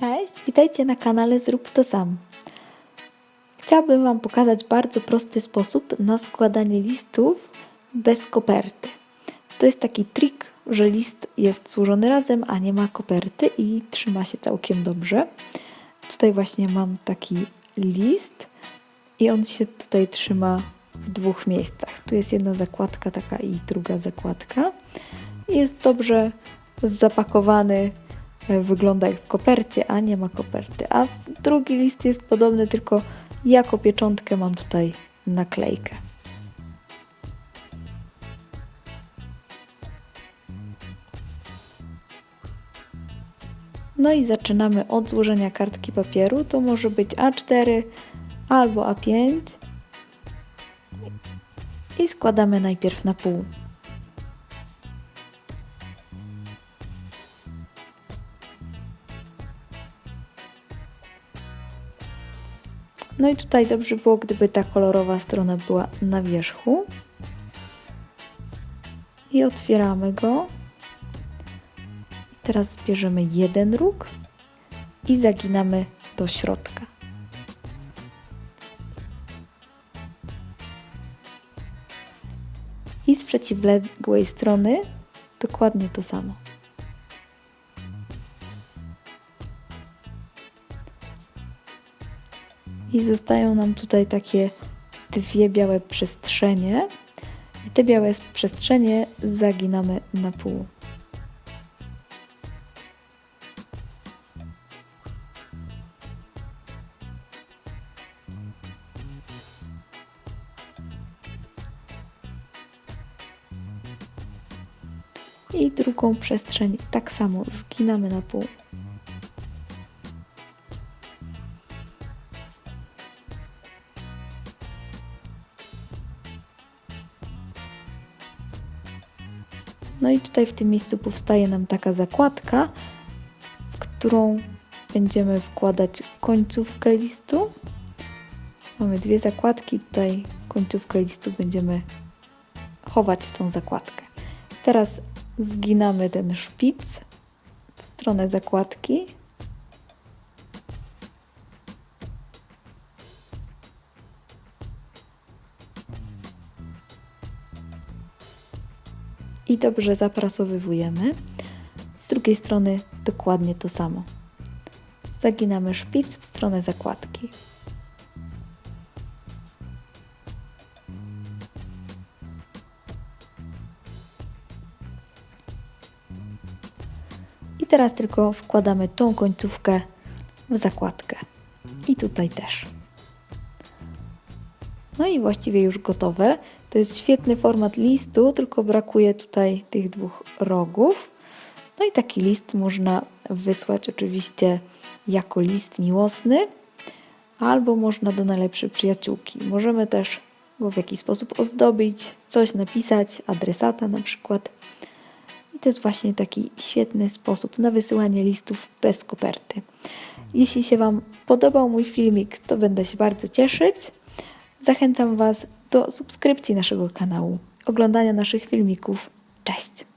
Cześć, witajcie na kanale Zrób to sam. Chciałabym Wam pokazać bardzo prosty sposób na składanie listów bez koperty. To jest taki trik, że list jest złożony razem, a nie ma koperty i trzyma się całkiem dobrze. Tutaj właśnie mam taki list i on się tutaj trzyma w dwóch miejscach. Tu jest jedna zakładka taka i druga zakładka. Jest dobrze zapakowany wygląda jak w kopercie, a nie ma koperty. A drugi list jest podobny, tylko jako pieczątkę mam tutaj naklejkę. No i zaczynamy od złożenia kartki papieru. To może być A4 albo A5. I składamy najpierw na pół. No i tutaj dobrze było, gdyby ta kolorowa strona była na wierzchu. I otwieramy go. Teraz bierzemy jeden róg i zaginamy do środka. I z przeciwległej strony dokładnie to samo. I zostają nam tutaj takie dwie białe przestrzenie i te białe przestrzenie zaginamy na pół. I drugą przestrzeń tak samo zginamy na pół. No i tutaj w tym miejscu powstaje nam taka zakładka, w którą będziemy wkładać końcówkę listu. Mamy dwie zakładki, tutaj końcówkę listu będziemy chować w tą zakładkę. Teraz zginamy ten szpic w stronę zakładki. I dobrze zaprasowywujemy. Z drugiej strony dokładnie to samo. Zaginamy szpic w stronę zakładki. I teraz tylko wkładamy tą końcówkę w zakładkę. I tutaj też. No i właściwie już gotowe. To jest świetny format listu, tylko brakuje tutaj tych dwóch rogów. No i taki list można wysłać oczywiście jako list miłosny, albo można do najlepszej przyjaciółki. Możemy też go w jakiś sposób ozdobić, coś napisać, adresata na przykład. I to jest właśnie taki świetny sposób na wysyłanie listów bez koperty. Jeśli się Wam podobał mój filmik, to będę się bardzo cieszyć. Zachęcam Was do subskrypcji naszego kanału, oglądania naszych filmików. Cześć!